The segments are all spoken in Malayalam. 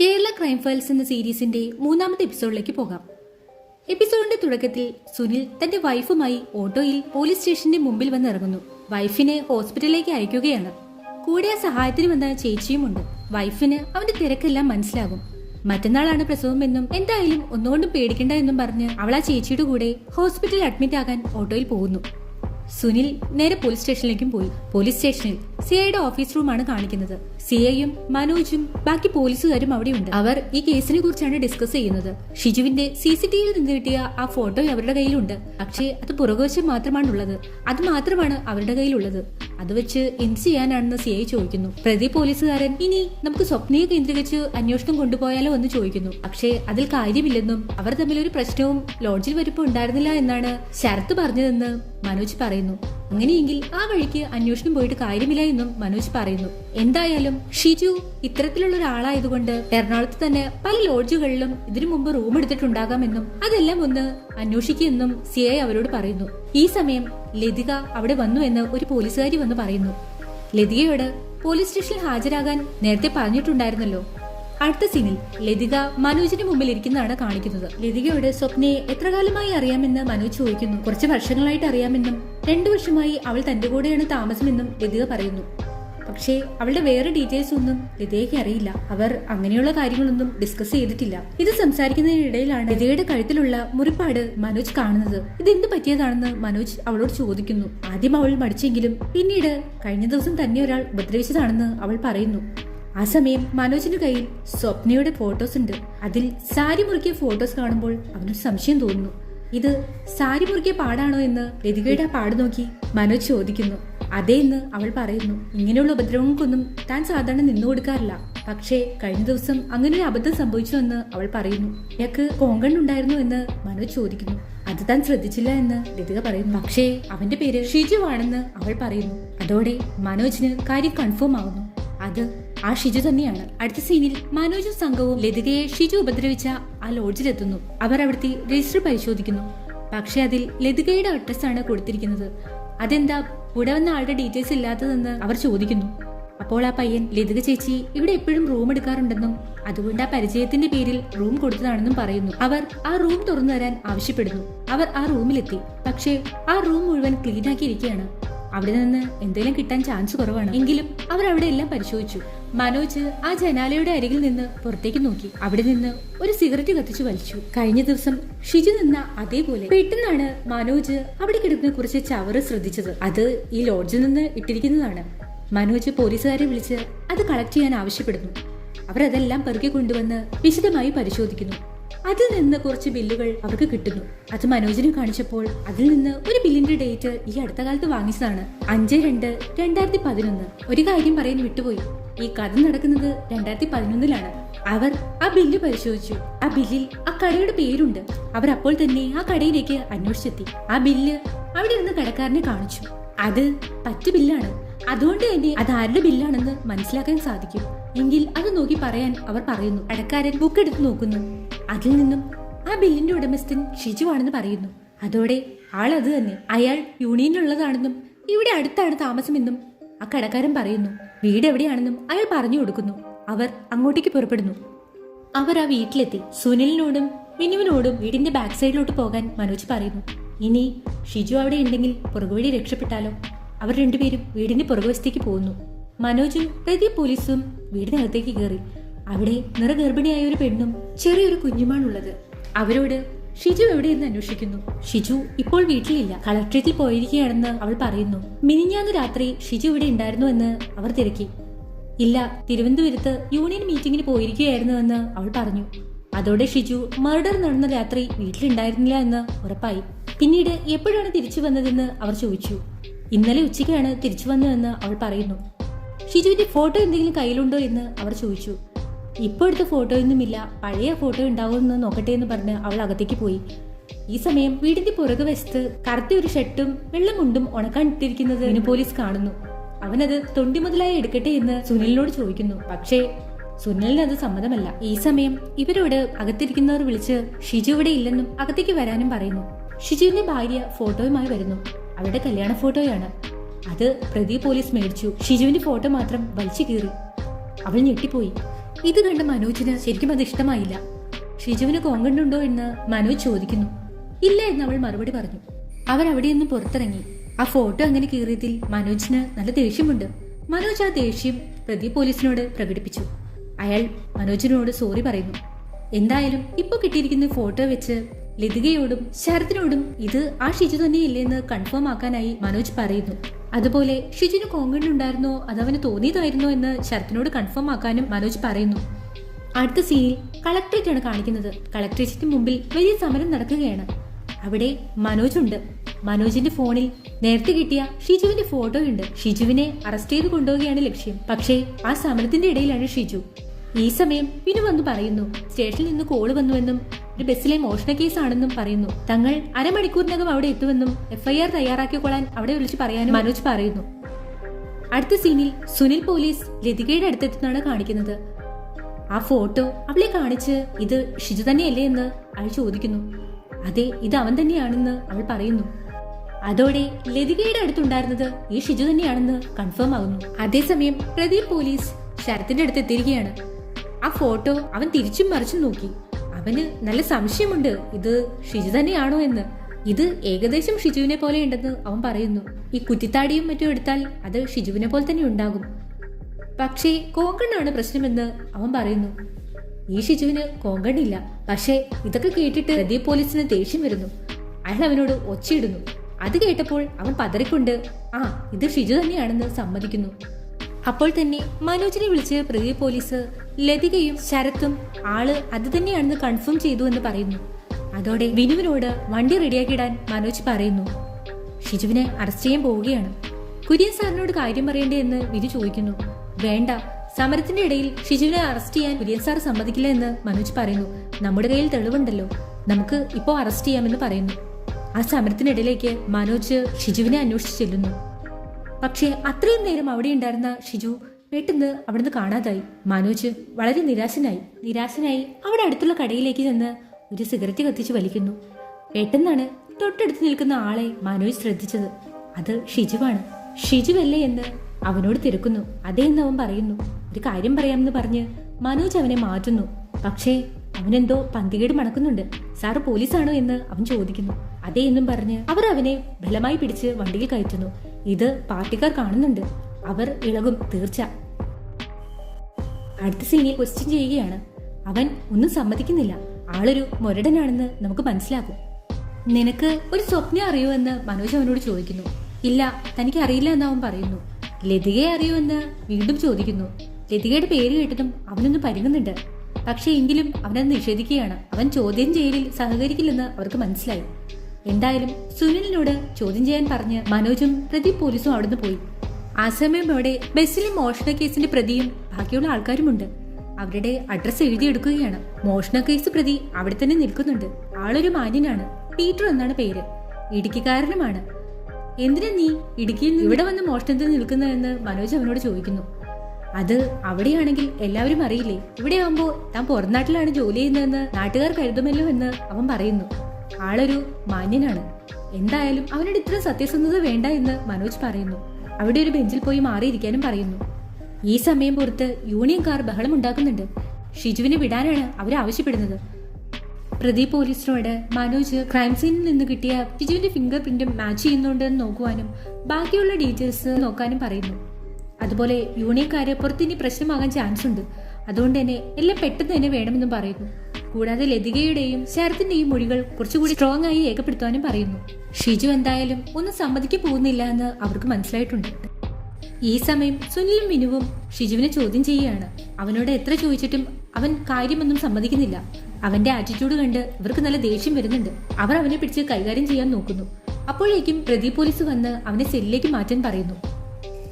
കേരള ക്രൈം ഫയൽസ് എന്ന സീരീസിന്റെ മൂന്നാമത്തെ എപ്പിസോഡിലേക്ക് പോകാം. എപ്പിസോഡിന്റെ തുടക്കത്തിൽ സുനിൽ തന്റെ വൈഫുമായി ഓട്ടോയിൽ പോലീസ് സ്റ്റേഷന്റെ മുമ്പിൽ വന്നിറങ്ങുന്നു. വൈഫിനെ ഹോസ്പിറ്റലിലേക്ക് അയക്കുകയാണ്. കൂടെ സഹായത്തിന് വന്ന ചേച്ചിയുമുണ്ട്. വൈഫിന് അവന്റെ തിരക്കെല്ലാം മനസ്സിലാകും. മറ്റന്നാളാണ് പ്രസവമെന്നും എന്തായാലും ഒന്നുകൊണ്ടും പേടിക്കണ്ട എന്നും പറഞ്ഞ് അവൾ ആ ചേച്ചിയുടെ കൂടെ ഹോസ്പിറ്റലിൽ അഡ്മിറ്റ് ആകാൻ ഓട്ടോയിൽ പോകുന്നു. സുനിൽ നേരെ പോലീസ് സ്റ്റേഷനിലേക്കും പോയി. പോലീസ് സ്റ്റേഷനിൽ സി ഐയുടെ ഓഫീസ് റൂമാണ് കാണിക്കുന്നത്. സി ഐയും മനോജും ബാക്കി പോലീസുകാരും അവിടെയുണ്ട്. അവർ ഈ കേസിനെ കുറിച്ചാണ് ഡിസ്കസ് ചെയ്യുന്നത്. ഷിജുവിന്റെ സി സി ടി വിയിൽ നിന്ന് കിട്ടിയ ആ ഫോട്ടോ അവരുടെ കയ്യിലുണ്ട്. പക്ഷേ അത് പുറകുവശം മാത്രമാണുള്ളത്. അത് മാത്രമാണ് അവരുടെ കയ്യിലുള്ളത്. അത് വെച്ച് എന്ത് ചെയ്യാനാണെന്ന് സി ഐ ചോദിക്കുന്നു. പ്രതി പോലീസുകാരൻ ഇനി നമുക്ക് സ്വപ്നയെ കേന്ദ്രീകരിച്ച് അന്വേഷണം കൊണ്ടുപോയാലോ എന്ന് ചോദിക്കുന്നു. പക്ഷേ അതിൽ കാര്യമില്ലെന്നും അവർ തമ്മിൽ ഒരു പ്രശ്നവും ലോഡ്ജിൽ വരുമ്പോൾ ഉണ്ടായിരുന്നില്ല എന്നാണ് ശരത്ത് പറഞ്ഞതെന്ന് മനോജ് പറയുന്നു. അങ്ങനെയെങ്കിൽ ആ വഴിക്ക് അന്വേഷണം പോയിട്ട് കാര്യമില്ല എന്നും മനോജ് പറയുന്നു. എന്തായാലും ഷിജു ഇത്തരത്തിലുള്ള ഒരാളായതുകൊണ്ട് എറണാകുളത്ത് തന്നെ പല ലോഡ്ജുകളിലും ഇതിനു മുമ്പ് റൂം എടുത്തിട്ടുണ്ടാകാമെന്നും അതെല്ലാം ഒന്ന് അന്വേഷിക്കുമെന്നും സി ഐ അവരോട് പറയുന്നു. ഈ സമയം ലതിക അവിടെ വന്നു എന്ന് ഒരു പോലീസുകാരി വന്ന് പറയുന്നു. ലതികയോട് പോലീസ് സ്റ്റേഷനിൽ ഹാജരാകാൻ നേരത്തെ പറഞ്ഞിട്ടുണ്ടായിരുന്നല്ലോ. അടുത്ത സീനിൽ ലതിക മനോജിന്റെ മുമ്പിൽ ഇരിക്കുന്നതാണ് കാണിക്കുന്നത്. ലതികയോട് സ്വപ്നയെ എത്ര കാലമായി അറിയാമെന്ന് മനോജ് ചോദിക്കുന്നു. കുറച്ച് വർഷങ്ങളായിട്ട് അറിയാമെന്നും രണ്ടു വർഷമായി അവൾ തന്റെ കൂടെയാണ് താമസമെന്നും ലതിക പറയുന്നു. പക്ഷേ അവളുടെ വേറെ ഡീറ്റെയിൽസ് ഒന്നും ലതികയ്ക്ക് അറിയില്ല. അവർ അങ്ങനെയുള്ള കാര്യങ്ങളൊന്നും ഡിസ്കസ് ചെയ്തിട്ടില്ല. ഇത് സംസാരിക്കുന്നതിനിടയിലാണ് ലതികയുടെ കഴുത്തിലുള്ള മുറിപ്പാട് മനോജ് കാണുന്നത്. ഇത് എന്ത് പറ്റിയതാണെന്ന് മനോജ് അവളോട് ചോദിക്കുന്നു. ആദ്യം അവൾ മടിച്ചെങ്കിലും പിന്നീട് കഴിഞ്ഞ ദിവസം തന്നെ ഒരാൾ ഉപദ്രവിച്ചതാണെന്ന് അവൾ പറയുന്നു. ആ സമയം മനോജിന്റെ കയ്യിൽ സ്വപ്നയുടെ ഫോട്ടോസ് ഉണ്ട്. അതിൽ സാരി മുറുക്കിയ ഫോട്ടോസ് കാണുമ്പോൾ അവനൊരു സംശയം തോന്നുന്നു. ഇത് സാരി മുറുക്കിയ പാടാണോ എന്ന് ലതികയുടെ പാട് നോക്കി മനോജ് ചോദിക്കുന്നു. അതേ എന്ന് അവൾ പറയുന്നു. ഇങ്ങനെയുള്ള ഉപദ്രവങ്ങൾക്കൊന്നും താൻ സാധാരണ നിന്നു കൊടുക്കാറില്ല. പക്ഷേ കഴിഞ്ഞ ദിവസം അങ്ങനെ ഒരു അബദ്ധം സംഭവിച്ചു എന്ന് അവൾ പറയുന്നു. ഇയാൾക്ക് ഉണ്ടായിരുന്നു എന്ന് മനോജ് ചോദിക്കുന്നു. അത് താൻ ശ്രദ്ധിച്ചില്ല എന്ന് ലതിക പറയുന്നു. പക്ഷേ അവന്റെ പേര് ഷിജു ആണെന്ന് അവൾ പറയുന്നു. അതോടെ മനോജിന് കാര്യം കൺഫേം ആവുന്നു. അത് ആ ഷിജു തന്നെയാണ്. അടുത്ത സീനിൽ മനോജും സംഘവും ലതികയെ ഷിജു ഉപദ്രവിച്ച ആ ലോഡ്ജിലെത്തുന്നു. അവർ അവിടുത്തെ രജിസ്റ്റർ പരിശോധിക്കുന്നു. പക്ഷെ അതിൽ ലതികയുടെ ആണ് കൊടുത്തിരിക്കുന്നത്. അതെന്താ ഇവിടെ വന്ന ആളുടെ ഡീറ്റെയിൽസ് ഇല്ലാത്തതെന്ന് അവർ ചോദിക്കുന്നു. അപ്പോൾ ആ പയ്യൻ ലതിക ചേച്ചി ഇവിടെ എപ്പോഴും റൂം എടുക്കാറുണ്ടെന്നും അതുകൊണ്ട് ആ പരിചയത്തിന്റെ പേരിൽ റൂം കൊടുത്തതാണെന്നും പറയുന്നു. അവർ ആ റൂം തുറന്നു തരാൻ ആവശ്യപ്പെടുന്നു. അവർ ആ റൂമിലെത്തി പക്ഷേ ആ റൂം മുഴുവൻ ക്ലീൻ ആക്കിയിരിക്കുകയാണ്. അവിടെ നിന്ന് എന്തെങ്കിലും കിട്ടാൻ ചാൻസ് കുറവാണ്. എങ്കിലും അവർ അവിടെ എല്ലാം പരിശോധിച്ചു. മനോജ് ആ ജനാലയുടെ അരികിൽ നിന്ന് പുറത്തേക്ക് നോക്കി. അവിടെ നിന്ന് ഒരു സിഗരറ്റ് കത്തിച്ചു വലിച്ചു. കഴിഞ്ഞ ദിവസം ഷിജു നിന്ന അതേപോലെ പെട്ടെന്നാണ് മനോജ് അവിടെ കിടക്കുന്ന കുറച്ച് ചവറ് ശ്രദ്ധിച്ചത്. അത് ഈ ലോഡ്ജിൽ നിന്ന് ഇട്ടിരിക്കുന്നതാണ്. മനോജ് പോലീസുകാരെ വിളിച്ച് അത് കളക്ട് ചെയ്യാൻ ആവശ്യപ്പെടുന്നു. അവർ അതെല്ലാം പെറുക്കി കൊണ്ടുവന്ന് വിശദമായി പരിശോധിക്കുന്നു. അതിൽ നിന്ന് കുറച്ച് ബില്ലുകൾ അവർക്ക് കിട്ടുന്നു. അത് മനോജിന് കാണിച്ചപ്പോൾ അതിൽ നിന്ന് ഒരു ബില്ലിന്റെ ഡേറ്റ് ഈ അടുത്ത കാലത്ത് വാങ്ങിച്ചതാണ്. അഞ്ച് രണ്ട് രണ്ടായിരത്തി പതിനൊന്ന് ഒരു കാര്യം പറയാൻ വിട്ടുപോയി. ഈ കഥ നടക്കുന്നത് രണ്ടായിരത്തി പതിനൊന്നിലാണ് അവർ ആ ബില്ല് പരിശോധിച്ചു. ആ ബില്ലിൽ ആ കടയുടെ പേരുണ്ട്. അവർ അപ്പോൾ തന്നെ ആ കടയിലേക്ക് അന്വേഷിച്ചെത്തി. ആ ബില്ല് അവിടെ ഇരുന്ന് കടക്കാരനെ കാണിച്ചു. അത് പറ്റ് ബില്ലാണ്. അതുകൊണ്ട് തന്നെ അത് ആരുടെ ബില്ലാണെന്ന് മനസ്സിലാക്കാൻ സാധിക്കും. എങ്കിൽ അത് നോക്കി പറയാൻ അവർ പറയുന്നു. കടക്കാരൻ ബുക്ക് എടുത്ത് നോക്കുന്നു. അതിൽ നിന്നും ആ ബില്ലിന്റെ ഉടമസ്ഥൻ ഷിജുവാണെന്ന് പറയുന്നു. അതോടെ ആൾ അത് തന്നെ. അയാൾ യൂണിയനിലുള്ളതാണെന്നും ഇവിടെ അടുത്താണ് താമസമെന്നും ആ കടക്കാരൻ പറയുന്നു. വീട് എവിടെയാണെന്നും അയാൾ പറഞ്ഞു കൊടുക്കുന്നു. അവർ അങ്ങോട്ടേക്ക് പുറപ്പെടുന്നു. അവർ ആ വീട്ടിലെത്തി. സുനിലിനോടും മിനുവിനോടും വീടിന്റെ ബാക്ക് സൈഡിലോട്ട് പോകാൻ മനോജ് പറയുന്നു. ഇനി ഷിജു അവിടെ ഉണ്ടെങ്കിൽ പുറകുവഴി രക്ഷപ്പെട്ടാലോ? അവർ രണ്ടുപേരും വീടിന്റെ പുറകുവശത്തേക്ക് പോകുന്നു. മനോജും പ്രതി പോലീസും വീടിനകത്തേക്ക് കയറി. അവിടെ നിറഗർഭിണിയായ ഒരു പെണ്ണും ചെറിയൊരു കുഞ്ഞുമാണുള്ളത്. അവരോട് ഷിജു എവിടെ എന്ന് അന്വേഷിക്കുന്നു? ഷിജു ഇപ്പോൾ വീട്ടിലില്ല. കളക്ട്രേറ്റിൽ പോയിരിക്കുകയാണെന്ന് അവൾ പറയുന്നു. മിനിഞ്ഞാന്ന് രാത്രി ഷിജു ഇവിടെ ഉണ്ടായിരുന്നു എന്ന് അവർ തിരക്കി. ഇല്ല തിരുവനന്തപുരത്ത് യൂണിയൻ മീറ്റിംഗിന് പോയിരിക്കുകയായിരുന്നു എന്ന് അവൾ പറഞ്ഞു. അതോടെ ഷിജു മർഡർ നടന്ന രാത്രി വീട്ടിലുണ്ടായിരുന്നില്ല എന്ന് ഉറപ്പായി. പിന്നീട് എപ്പോഴാണ് തിരിച്ചു വന്നതെന്ന് അവർ ചോദിച്ചു. ഇന്നലെ ഉച്ചയ്ക്കാണ് തിരിച്ചു വന്നതെന്ന് അവൾ പറയുന്നു. ഷിജുവിന്റെ ഫോട്ടോ എന്തെങ്കിലും കയ്യിലുണ്ടോ? എന്ന് അവർ ചോദിച്ചു. ഇപ്പോൾ എടുത്ത ഫോട്ടോയൊന്നുമില്ല പഴയ ഫോട്ടോ ഉണ്ടാവുമെന്ന് നോക്കട്ടെ എന്ന് പറഞ്ഞ് അവൾ അകത്തേക്ക് പോയി. ഈ സമയം വീടിന്റെ പുറകു വശത്ത് കറുത്ത ഒരു ഷർട്ടും വെള്ളം ഇട്ടിരിക്കുന്നത് ഇതിന് പോലീസ് കാണുന്നു. അവനത് തൊണ്ടി മുതലായി എടുക്കട്ടെ എന്ന് സുനിലിനോട് ചോദിക്കുന്നു. പക്ഷേ സുനിലിന് അത് സമ്മതമല്ല. ഈ സമയം ഇവരോട് അകത്തിരിക്കുന്നവർ വിളിച്ച് ഷിജു ഇവിടെ ഇല്ലെന്നും അകത്തേക്ക് വരാനും പറയുന്നു. ഷിജുവിന്റെ ഭാര്യ ഫോട്ടോയുമായി വരുന്നു. അവരുടെ കല്യാണ ഫോട്ടോയാണ്. അത് പ്രതി പോലീസ് മേടിച്ചു. ഷിജുവിന്റെ ഫോട്ടോ മാത്രം വലിച്ചു കീറി. അവൾ ഞെട്ടിപ്പോയി. ഇത് കണ്ട മനോജിന് ശരിക്കും അത് ഇഷ്ടമായില്ല. ഷിജുവിന് കോങ്കണ്ണുണ്ടോ എന്ന് മനോജ് ചോദിക്കുന്നു. ഇല്ല എന്ന് അവൾ മറുപടി പറഞ്ഞു. അവർ അവിടെ നിന്ന് പുറത്തിറങ്ങി. ആ ഫോട്ടോ അങ്ങനെ കീറിയതിൽ മനോജിന് നല്ല ദേഷ്യമുണ്ട്. മനോജ് ആ ദേഷ്യം പ്രതി പോലീസിനോട് പ്രകടിപ്പിച്ചു. അയാൾ മനോജിനോട് സോറി പറയുന്നു. എന്തായാലും ഇപ്പൊ കിട്ടിയിരിക്കുന്ന ഫോട്ടോ വെച്ച് ലതികയോടും ശരത്തിനോടും ഇത് ആ ഷിജു തന്നെയില്ലെന്ന് കൺഫേം ആക്കാനായി മനോജ് പറയുന്നു. അതുപോലെ ഷിജുന് കോങ്കണ്ണുണ്ടായിരുന്നോ അതവന് തോന്നിയതായിരുന്നോ എന്ന് ശരത്തിനോട് കൺഫേം ആക്കാനും മനോജ് പറയുന്നു. അടുത്ത സീനിൽ കളക്ടറേറ്റ് ആണ് കാണിക്കുന്നത്. കളക്ടറേറ്റിന് മുമ്പിൽ വലിയ സമരം നടക്കുകയാണ്. അവിടെ മനോജ് ഉണ്ട്. മനോജിന്റെ ഫോണിൽ നേരത്തെ കിട്ടിയ ഷിജുവിന്റെ ഫോട്ടോ ഉണ്ട്. ഷിജുവിനെ അറസ്റ്റ് ചെയ്ത് കൊണ്ടുപോവുകയാണ് ലക്ഷ്യം. പക്ഷേ ആ സമരത്തിന്റെ ഇടയിലാണ് ഷിജു. ഈ സമയം വിനു വന്ന് പറയുന്നു സ്റ്റേഷനിൽ നിന്ന് കോൾ വന്നുവെന്നും ഒരു ബസ്സിലെ മോഷണ കേസാണെന്നും പറയുന്നു. തങ്ങൾ അരമണിക്കൂറിനകം അവിടെ എത്തുമെന്നും എഫ്ഐആർ തയ്യാറാക്കിക്കൊള്ളാൻ അവിടെ വിളിച്ചു പറയാനും മനോജ് പറയുന്നു. അടുത്ത സീനിൽ സുനിൽ പോലീസ് ലതികയുടെ അടുത്തെത്തുന്നതാണ് കാണിക്കുന്നത്. ആ ഫോട്ടോ അവളെ കാണിച്ച് ഇത് ഷിജു തന്നെയല്ലേ എന്ന് അവൾ ചോദിക്കുന്നു. അതെ ഇത് അവൻ തന്നെയാണെന്ന് അവൾ പറയുന്നു. അതോടെ ലതികയുടെ അടുത്തുണ്ടായിരുന്നത് ഈ ഷിജു തന്നെയാണെന്ന് കൺഫേം ആകുന്നു. അതേസമയം പ്രദീപ് പോലീസ് ശരത്തിന്റെ അടുത്ത് എത്തിയിരിക്കുകയാണ് ആ ഫോട്ടോ അവൻ തിരിച്ചും മറിച്ചും നോക്കി. അവന് നല്ല സംശയമുണ്ട്. ഇത് ഷിജു തന്നെയാണോ എന്ന്. ഇത് ഏകദേശം ഷിജുവിനെ പോലെ ഉണ്ടെന്ന് അവൻ പറയുന്നു. ഈ കുറ്റിത്താടിയും മറ്റും എടുത്താൽ അത് ഷിജുവിനെ പോലെ തന്നെ ഉണ്ടാകും. പക്ഷേ കോങ്കണ്ണാണ് പ്രശ്നമെന്ന് അവൻ പറയുന്നു. ഈ ഷിജുവിന് കോങ്കണ്ണില്ല. പക്ഷേ ഇതൊക്കെ കേട്ടിട്ട് പ്രദീപ് പോലീസിന് ദേഷ്യം വരുന്നു. അയാൾ അവനോട് ഒച്ചയിടുന്നു. അത് കേട്ടപ്പോൾ അവൻ പതറിക്കൊണ്ട് ആ ഇത് ഷിജു തന്നെയാണെന്ന് സമ്മതിക്കുന്നു. അപ്പോൾ തന്നെ മനോജിനെ വിളിച്ച് പ്രതി പോലീസ് ലതികയും ശരത്തും ആൾ അത് തന്നെയാണെന്ന് കൺഫേം ചെയ്തു എന്ന് പറയുന്നു. അതോടെ വിനുവിനോട് വണ്ടി റെഡിയാക്കിയിടാൻ മനോജ് പറയുന്നു. ഷിജുവിനെ അറസ്റ്റ് ചെയ്യാൻ പോവുകയാണ്. കുര്യൻ സാറിനോട് കാര്യം പറയണ്ടേ എന്ന് വിനു ചോദിക്കുന്നു. വേണ്ട സമരത്തിന്റെ ഇടയിൽ ഷിജുവിനെ അറസ്റ്റ് ചെയ്യാൻ കുര്യൻ സാർ സമ്മതിക്കില്ല എന്ന് മനോജ് പറയുന്നു. നമ്മുടെ കയ്യിൽ തെളിവുണ്ടല്ലോ. നമുക്ക് ഇപ്പോൾ അറസ്റ്റ് ചെയ്യാമെന്ന് പറയുന്നു. ആ സമരത്തിനിടയിലേക്ക് മനോജ് ഷിജുവിനെ അന്വേഷിച്ച് ചെല്ലുന്നു. പക്ഷേ അത്രയും നേരം അവിടെ ഉണ്ടായിരുന്ന ഷിജു പെട്ടെന്ന് അവിടുന്ന് കാണാതായി. മനോജ് വളരെ നിരാശനായി. നിരാശനായി അവിടെ അടുത്തുള്ള കടയിലേക്ക് ചെന്ന് ഒരു സിഗരറ്റ് കത്തിച്ച് വലിക്കുന്നു. പെട്ടെന്നാണ് തൊട്ടടുത്ത് നിൽക്കുന്ന ആളെ മനോജ് ശ്രദ്ധിച്ചത്. അത് ഷിജുവാണ്. ഷിജുവല്ലേ എന്ന് അവനോട് തിരക്കുന്നു. അതേ എന്ന് അവൻ പറയുന്നു. ഒരു കാര്യം പറയാമെന്ന് പറഞ്ഞ് മനോജ് അവനെ മാറ്റുന്നു. പക്ഷേ അവനെന്തോ പന്തികേട് മണക്കുന്നുണ്ട്. സാറ് പോലീസാണോ എന്ന് അവൻ ചോദിക്കുന്നു. അതേ എന്നും പറഞ്ഞ് അവർ അവനെ ബലമായി പിടിച്ച് വണ്ടിയിൽ കയറ്റുന്നു. ഇത് പാർട്ടിക്കാർ കാണുന്നുണ്ട്. അവർ ഇളകും തീർച്ച. അടുത്ത സീനിയെ ക്വസ്റ്റ്യൻ ചെയ്യുകയാണ്. അവൻ ഒന്നും സമ്മതിക്കുന്നില്ല. ആളൊരു മുരടനാണെന്ന് നമുക്ക് മനസ്സിലാകും. നിനക്ക് ഒരു സ്വപ്നം അറിയൂ എന്ന് മനോജ് അവനോട് ചോദിക്കുന്നു. ഇല്ല തനിക്ക് അറിയില്ല എന്ന് അവൻ പറയുന്നു. ലതികയെ അറിയൂ എന്ന് വീണ്ടും ചോദിക്കുന്നു. ലതികയുടെ പേര് കേട്ടതും അവനൊന്ന് പരുങ്ങുന്നുണ്ട്. പക്ഷേ എങ്കിലും അവനത് നിഷേധിക്കുകയാണ്. അവൻ ചോദ്യം ചെയ്യലിൽ സഹകരിക്കില്ലെന്ന് അവർക്ക് മനസ്സിലായി. എന്തായാലും സുനിലിനോട് ചോദ്യം ചെയ്യാൻ പറഞ്ഞ് മനോജും പ്രതി പോലീസും അവിടുന്ന് പോയി. ആ സമയം അവിടെ ബസ്സിലെ മോഷണ കേസിന്റെ പ്രതിയും ബാക്കിയുള്ള ആൾക്കാരുമുണ്ട്. അവരുടെ അഡ്രസ്സ് എഴുതിയെടുക്കുകയാണ്. മോഷണ കേസ് പ്രതി അവിടെ തന്നെ നിൽക്കുന്നുണ്ട്. ആളൊരു മാന്യനാണ്. പീറ്റർ എന്നാണ് പേര്. ഇടുക്കിക്കാരനുമാണ് എന്തിനാ നീ ഇടുക്കിയിൽ നിന്ന് ഇവിടെ വന്ന് മോഷണത്തിൽ നിൽക്കുന്നതെന്ന് മനോജ് അവനോട് ചോദിക്കുന്നു. അത് അവിടെയാണെങ്കിൽ എല്ലാവരും അറിയില്ലേ? ഇവിടെ ആവുമ്പോ താൻ പുറംനാട്ടിലാണ് ജോലി ചെയ്യുന്നതെന്ന് നാട്ടുകാർ കരുതുമല്ലോ എന്ന് അവൻ പറയുന്നു. ആളൊരു മാന്യനാണ്. എന്തായാലും അവനോട് ഇത്ര സത്യസന്ധത വേണ്ട എന്ന് മനോജ് പറയുന്നു. അവിടെ ഒരു ബെഞ്ചിൽ പോയി മാറിയിരിക്കാനും പറയുന്നു. ഈ സമയം പുറത്ത് യൂണിയൻകാർ ബഹളം ഉണ്ടാക്കുന്നുണ്ട്. ഷിജുവിനെ വിടാനാണ് അവരാവശ്യപ്പെടുന്നത് പ്രദീപ് പോലീസിനോട് മനോജ് ക്രൈം സീനിൽ നിന്ന് കിട്ടിയ ഷിജുവിന്റെ ഫിംഗർ പ്രിന്റ് മാച്ച് ചെയ്യുന്നുണ്ടെന്ന് നോക്കുവാനും ബാക്കിയുള്ള ഡീറ്റെയിൽസ് നോക്കാനും പറയുന്നു. അതുപോലെ യൂണിയൻകാര് പുറത്തിനി പ്രശ്നമാകാൻ ചാൻസ് ഉണ്ട്. അതുകൊണ്ട് തന്നെ എല്ലാം പെട്ടെന്ന് തന്നെ വേണമെന്നും പറയുന്നു. കൂടാതെ ലതികയുടെയും ശരത്തിന്റെയും മൊഴികൾ കുറച്ചുകൂടി സ്ട്രോങ് ആയി രേഖപ്പെടുത്താനും പറയുന്നു. ഷിജു എന്തായാലും ഒന്നും സമ്മതിക്കാൻ പോകുന്നില്ല എന്ന് അവർക്ക് മനസ്സിലായിട്ടുണ്ട്. ഈ സമയം സുനിലും വിനുവും ഷിജുവിനെ ചോദ്യം ചെയ്യുകയാണ്. അവനോട് എത്ര ചോദിച്ചിട്ടും അവൻ കാര്യമൊന്നും സമ്മതിക്കുന്നില്ല. അവന്റെ ആറ്റിറ്റ്യൂഡ് കണ്ട് ഇവർക്ക് നല്ല ദേഷ്യം വരുന്നുണ്ട്. അവർ അവനെ പിടിച്ച് കൈകാര്യം ചെയ്യാൻ നോക്കുന്നു. അപ്പോഴേക്കും പ്രതി പോലീസ് വന്ന് അവനെ സെല്ലിലേക്ക് മാറ്റാൻ പറയുന്നു.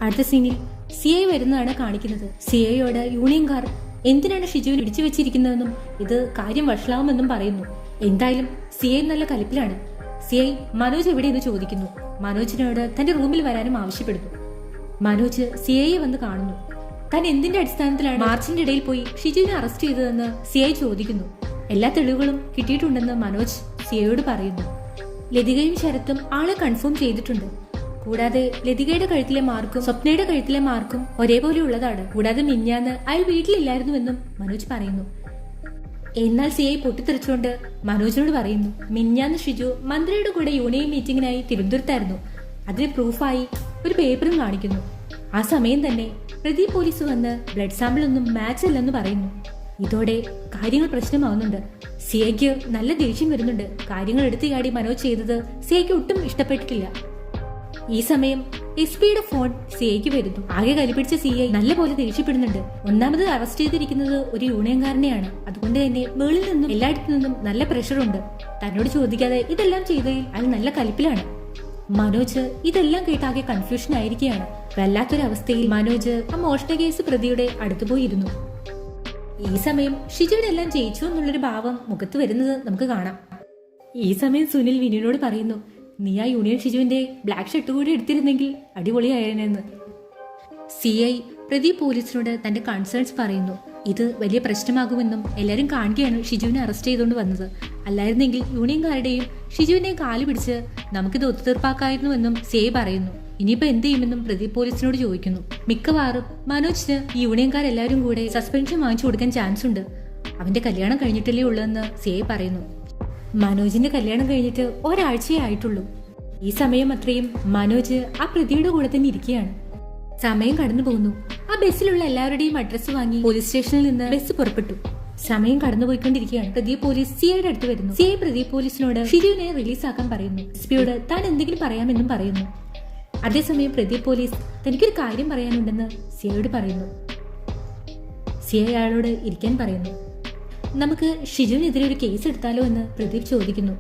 അടുത്ത സീനിൽ സി ഐ വരുന്നതാണ് കാണിക്കുന്നത്. സി ഐയോട് യൂണിയൻകാർ എന്തിനാണ് ഷിജുവിനെ പിടിച്ചു വെച്ചിരിക്കുന്നതെന്നും ഇത് കാര്യം വഷളാവുമെന്നും പറയുന്നു. എന്തായാലും സി ഐ നല്ല കലിപ്പിലാണ്. സി ഐ മനോജ് എവിടെയെന്ന് ചോദിക്കുന്നു. മനോജിനോട് തന്റെ റൂമിൽ വരാനും ആവശ്യപ്പെടുന്നു. മനോജ് സി ഐയെ വന്ന് കാണുന്നു. താൻ എന്തിന്റെ അടിസ്ഥാനത്തിലാണ് മാർച്ചിന്റെ ഇടയിൽ പോയി ഷിജുവിനെ അറസ്റ്റ് ചെയ്തതെന്ന് സി ഐ ചോദിക്കുന്നു. എല്ലാ തെളിവുകളും കിട്ടിയിട്ടുണ്ടെന്ന് മനോജ് സി ഐയോട് പറയുന്നു. ലതികയും ശരത്തും ആളെ കൺഫേം ചെയ്തിട്ടുണ്ട്. കൂടാതെ ലതികയുടെ കഴുത്തിലെ മാർക്കും സ്വപ്നയുടെ കഴുത്തിലെ മാർക്കും ഒരേപോലെ ഉള്ളതാണ്. കൂടാതെ മിന്യാന്ന് അയാൾ വീട്ടിലില്ലായിരുന്നുവെന്നും മനോജ് പറയുന്നു. എന്നാൽ സി ഐ പൊട്ടിത്തെറിച്ചുകൊണ്ട് മനോജിനോട് പറയുന്നു മിന്യാന്ന് ഷിജു മന്ത്രിയുടെ കൂടെ യൂണിയൻ മീറ്റിംഗിനായി തിരുവനന്തപുരത്തായിരുന്നു. അതിന് പ്രൂഫായി ഒരു പേപ്പറും കാണിക്കുന്നു. ആ സമയം തന്നെ പ്രതി പോലീസ് വന്ന് ബ്ലഡ് സാമ്പിൾ ഒന്നും മാച്ച് അല്ലെന്ന് പറയുന്നു. ഇതോടെ കാര്യങ്ങൾ പ്രശ്നമാവുന്നുണ്ട്. സിയയ്ക്ക് നല്ല ദേഷ്യം വരുന്നുണ്ട്. കാര്യങ്ങൾ എടുത്തു ചാടി മനോജ് ചെയ്തത് സിയയ്ക്ക് ഒട്ടും ഇഷ്ടപ്പെട്ടിട്ടില്ല. ഈ സമയം എസ് പിയുടെ ഫോൺ സി ഐക്ക് വരുന്നു. ആകെ കലിപിടിച്ച സി ഐ നല്ല പോലെ ദേഷ്യപ്പെടുന്നുണ്ട്. ഒന്നാമത് അറസ്റ്റ് ചെയ്തിരിക്കുന്നത് ഒരു യൂണിയൻകാരനെയാണ്. അതുകൊണ്ട് തന്നെ മേളിൽ നിന്നും എല്ലായിടത്തു നിന്നും നല്ല പ്രഷറുണ്ട് തന്നോട് ചോദിക്കാതെ ഇതെല്ലാം ചെയ്തതിൽ അയാൾ നല്ല കലിപ്പിലാണ്. മനോജ് ഇതെല്ലാം കേട്ടാകെ കൺഫ്യൂഷൻ ആയിരിക്കുകയാണ്. വല്ലാത്തൊരവസ്ഥയിൽ മനോജ് ആ മോഷണ കേസ് പ്രതിയുടെ അടുത്തു പോയിരുന്നു. ഈ സമയം ഷിജുവിനെല്ലാം ജയിച്ചു എന്നുള്ളൊരു ഭാവം മുഖത്ത് വരുന്നത് നമുക്ക് കാണാം. ഈ സമയം സുനിൽ വിനുവിനോട് പറയുന്നു നീ ആ യൂണിയൻ ഷിജുവിന്റെ ബ്ലാക്ക് ഷർട്ട് കൂടി എടുത്തിരുന്നെങ്കിൽ അടിപൊളിയായേനെന്ന്. സി ഐ പ്രതി പോലീസിനോട് തന്റെ കൺസേൺസ് പറയുന്നു. ഇത് വലിയ പ്രശ്നമാകുമെന്നും എല്ലാവരും കാണുകയാണ് ഷിജുവിനെ അറസ്റ്റ് ചെയ്തുകൊണ്ട് വന്നത്. അല്ലായിരുന്നെങ്കിൽ യൂണിയൻകാരുടെയും ഷിജുവിനെയും കാൽ പിടിച്ച് നമുക്കിത് ഒത്തുതീർപ്പാക്കായിരുന്നുവെന്നും സി ഐ പറയുന്നു. ഇനിയിപ്പോ എന്ത് ചെയ്യുമെന്നും പ്രതി പോലീസിനോട് ചോദിക്കുന്നു. മിക്കവാറും മനോജിന് ഈ യൂണിയൻകാരെല്ലാവരും കൂടെ സസ്പെൻഷൻ വാങ്ങിച്ചു കൊടുക്കാൻ ചാൻസ് ഉണ്ട്. അവന്റെ കല്യാണം കഴിഞ്ഞിട്ടല്ലേ ഉള്ളതെന്ന് സി ഐ പറയുന്നു. മനോജിന്റെ കല്യാണം കഴിഞ്ഞിട്ട് ഒരാഴ്ചയേ ആയിട്ടുള്ളൂ. ഈ സമയം അത്രയും മനോജ് ആ പ്രതിയുടെ കൂടെ തന്നെ ഇരിക്കുകയാണ്. സമയം കടന്നു പോകുന്നു. ആ ബസ്സിലുള്ള എല്ലാവരുടെയും അഡ്രസ്സ് വാങ്ങി പോലീസ് സ്റ്റേഷനിൽ നിന്ന് ബസ് പുറപ്പെട്ടു. സമയം കടന്നുപോയിക്കൊണ്ടിരിക്കുകയാണ് പ്രതി പോലീസ് സിഐയുടെ അടുത്ത് വരുന്നു. സി പ്രതി പോലീസിനോട് പോലീസിനോട് റിലീസ് ആക്കാൻ പറയുന്നു. എസ് പിയോട് താൻ എന്തെങ്കിലും പറയാമെന്നും പറയുന്നു. അതേസമയം പ്രതി പോലീസ് തനിക്കൊരു കാര്യം പറയാനുണ്ടെന്ന് സി ഐയോട് പറയുന്നു. സി ഐ അയാളോട് ഇരിക്കാൻ പറയുന്നു. നമുക്ക് ഷിജുവിനെതിരെ ഒരു കേസ് എടുത്താലോ എന്ന് പ്രദീപ് ചോദിക്കുന്നു.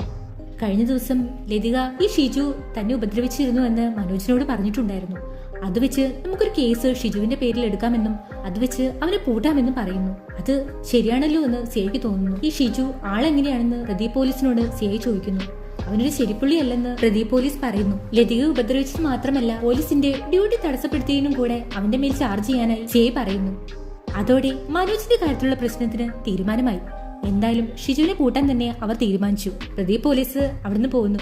കഴിഞ്ഞ ദിവസം ലതിക ഈ ഷിജു തന്നെ ഉപദ്രവിച്ചിരുന്നു എന്ന് മനോജിനോട് പറഞ്ഞിട്ടുണ്ടായിരുന്നു. അത് വെച്ച് നമുക്കൊരു കേസ് ഷിജുവിന്റെ പേരിൽ എടുക്കാമെന്നും അത് വെച്ച് അവനെ പൂട്ടാമെന്നും പറയുന്നു. അത് ശരിയാണല്ലോ എന്ന് സിഐക്ക് തോന്നുന്നു. ഈ ഷിജു ആളെങ്ങനെയാണെന്ന് പ്രദീപ് പോലീസിനോട് സിഐ ചോദിക്കുന്നു. അവനൊരു ശരിപ്പുള്ളിയല്ലെന്ന് പ്രദീപ് പോലീസ് പറയുന്നു. ലതിക ഉപദ്രവിച്ചത് മാത്രമല്ല പോലീസിന്റെ ഡ്യൂട്ടി തടസ്സപ്പെടുത്തിയതിനും കൂടെ അവന്റെ മേൽ ചാർജ് ചെയ്യാനായി സിഐ പറയുന്നു. അതോടെ മനോജിന്റെ കാര്യത്തിലുള്ള പ്രശ്നത്തിന് തീരുമാനമായി. എന്തായാലും ഷിജുവിനെ കൂട്ടാൻ തന്നെ അവർ തീരുമാനിച്ചു. പ്രദീപ് പോലീസ് അവിടുന്ന് പോകുന്നു.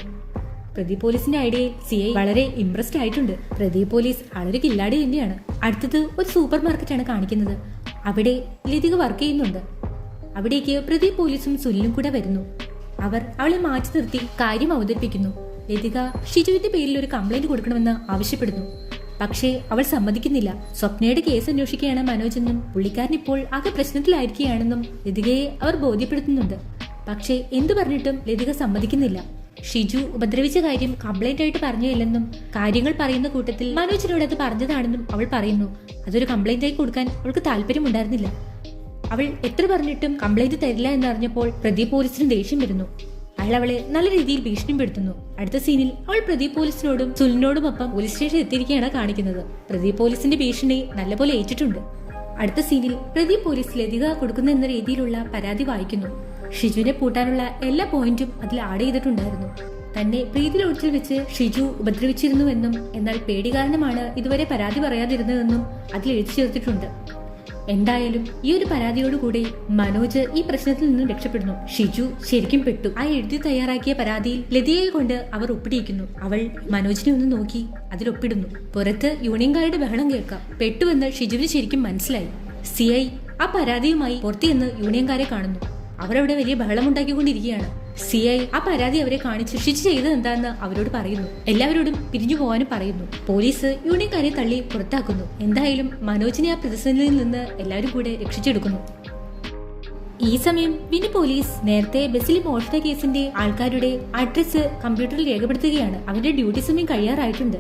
പ്രദീപ് പോലീസിന്റെ ഐഡിയയിൽ സി ഐ വളരെ ഇംപ്രസ്ഡ് ആയിട്ടുണ്ട്. പ്രദീപ് പോലീസ് വളരെ കില്ലാടി തന്നെയാണ്. അടുത്തത് ഒരു സൂപ്പർ മാർക്കറ്റാണ് കാണിക്കുന്നത്. അവിടെ ലതിക വർക്ക് ചെയ്യുന്നുണ്ട്. അവിടേക്ക് പ്രദീപ് പോലീസും സുനിലും കൂടെ വരുന്നു. അവർ അവളെ മാറ്റി നിർത്തി കാര്യം അവതരിപ്പിക്കുന്നു. ലതിക ഷിജുവിന്റെ പേരിൽ ഒരു കംപ്ലൈന്റ് കൊടുക്കണമെന്ന് ആവശ്യപ്പെടുന്നു. പക്ഷേ അവൾ സമ്മതിക്കുന്നില്ല. സ്വപ്നയുടെ കേസ് അന്വേഷിക്കുകയാണ് മനോജ് എന്നും പുള്ളിക്കാരൻ ഇപ്പോൾ ആകെ പ്രശ്നത്തിലായിരിക്കുകയാണെന്നും ലതികയെ അവർ ബോധ്യപ്പെടുത്തുന്നുണ്ട്. പക്ഷേ എന്തു പറഞ്ഞിട്ടും ലതിക സമ്മതിക്കുന്നില്ല. ഷിജു ഉപദ്രവിച്ച കാര്യം കംപ്ലൈന്റ് ആയിട്ട് പറഞ്ഞില്ലെന്നും കാര്യങ്ങൾ പറയുന്ന കൂട്ടത്തിൽ മനോജിനോട് അത് പറഞ്ഞതാണെന്നും അവൾ പറയുന്നു. അതൊരു കംപ്ലൈന്റ് ആയി കൊടുക്കാൻ അവൾക്ക് താല്പര്യമുണ്ടായിരുന്നില്ല. അവൾ എത്ര പറഞ്ഞിട്ടും കംപ്ലൈന്റ് തരില്ല എന്നറിഞ്ഞപ്പോൾ പ്രതി പോലീസിന് ദേഷ്യം വരുന്നു. അയാൾ അവളെ നല്ല രീതിയിൽ ഭീഷണിപ്പെടുത്തുന്നു. അടുത്ത സീനിൽ അവൾ പ്രദീപ് പോലീസിനോടും സുലിനോടുമൊപ്പം പോലീസ് സ്റ്റേഷൻ എത്തിയിരിക്കുകയാണ് കാണിക്കുന്നത്. പ്രദീപ് പോലീസിന്റെ ഭീഷണി നല്ലപോലെ ഏറ്റിട്ടുണ്ട്. അടുത്ത സീനിൽ പ്രദീപ് പോലീസ് ലതിക കൊടുക്കുന്ന എന്ന രീതിയിലുള്ള പരാതി വായിക്കുന്നു. ഷിജുവിനെ പൂട്ടാനുള്ള എല്ലാ പോയിന്റും അതിൽ ആഡ് ചെയ്തിട്ടുണ്ടായിരുന്നു. തന്നെ പ്രീതി ലോഡ്ജിൽ വെച്ച് ഷിജു ഉപദ്രവിച്ചിരുന്നുവെന്നും എന്നാൽ പേടി കാരണമാണ് ഇതുവരെ പരാതി പറയാതിരുന്നതെന്നും അതിൽ എഴുതി ചേർത്തിട്ടുണ്ട്. എന്തായാലും ഈ ഒരു പരാതിയോടുകൂടി മനോജ് ഈ പ്രശ്നത്തിൽ നിന്നും രക്ഷപ്പെടുന്നു. ഷിജു ശരിക്കും പെട്ടു. ആ എഴുതി തയ്യാറാക്കിയ പരാതിയിൽ ലതിയെ കൊണ്ട് അവർ ഒപ്പിടിയിക്കുന്നു. അവൾ മനോജിനെ ഒന്ന് നോക്കി അതിലൊപ്പിടുന്നു പുറത്ത് യൂണിയൻകാരുടെ ബഹളം കേൾക്കാം. പെട്ടുവെന്ന് ഷിജുവിന് ശരിക്കും മനസ്സിലായി. സി ആ പരാതിയുമായി പുറത്തു ചെന്ന് യൂണിയൻകാരെ കാണുന്നു. അവരവിടെ വലിയ ബഹളമുണ്ടാക്കിക്കൊണ്ടിരിക്കുകയാണ്. സി ഐ ആ പരാതി അവരെ കാണിച്ച് ഷിച്ച് ചെയ്തത് എന്താണെന്ന് അവരോട് പറയുന്നു. എല്ലാവരോടും പിരിഞ്ഞു പോകാനും പറയുന്നു. പോലീസ് യൂണിയൻകാരെ തള്ളി പുറത്താക്കുന്നു. എന്തായാലും മനോജിനെ ആ പ്രതിസന്ധിയിൽ നിന്ന് എല്ലാവരും കൂടെ രക്ഷിച്ചെടുക്കുന്നു. ഈ സമയം വിനു പോലീസ് നേരത്തെ ബസിലി മോഷണ കേസിന്റെ ആൾക്കാരുടെ അഡ്രസ് കമ്പ്യൂട്ടറിൽ രേഖപ്പെടുത്തുകയാണ്. അവന്റെ ഡ്യൂട്ടി സമയം കഴിയാറായിട്ടുണ്ട്.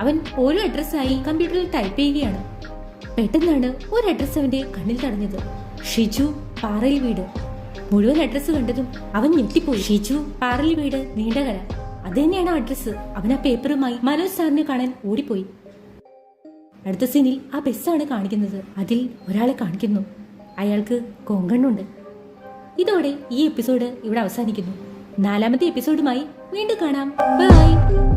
അവൻ ഓരോ അഡ്രസ്സായി കമ്പ്യൂട്ടറിൽ ടൈപ്പ് ചെയ്യുകയാണ്. പെട്ടെന്നാണ് ഒരു അഡ്രസ് അവന്റെ കണ്ണിൽ തടഞ്ഞത്. ഷിജു പാറയിൽ വീട്. മുഴുവൻ അഡ്രസ് കണ്ടതും അവൻ ഞെട്ടിപ്പോയി. ഷിജു പാറലി വീട് നീണ്ടകര. അത് തന്നെയാണ് അഡ്രസ് അവൻ ആ പേപ്പറുമായി മനോജ് സാറിനെ കാണാൻ ഓടിപ്പോയി. അടുത്ത സീനിൽ ആ ബസ്സാണ് കാണിക്കുന്നത്. അതിൽ ഒരാളെ കാണിക്കുന്നു. അയാൾക്ക് കൊങ്കണ്ണുണ്ട്. ഇതോടെ ഈ എപ്പിസോഡ് ഇവിടെ അവസാനിക്കുന്നു. നാലാമത്തെ എപ്പിസോഡുമായി വീണ്ടും കാണാം. ബൈ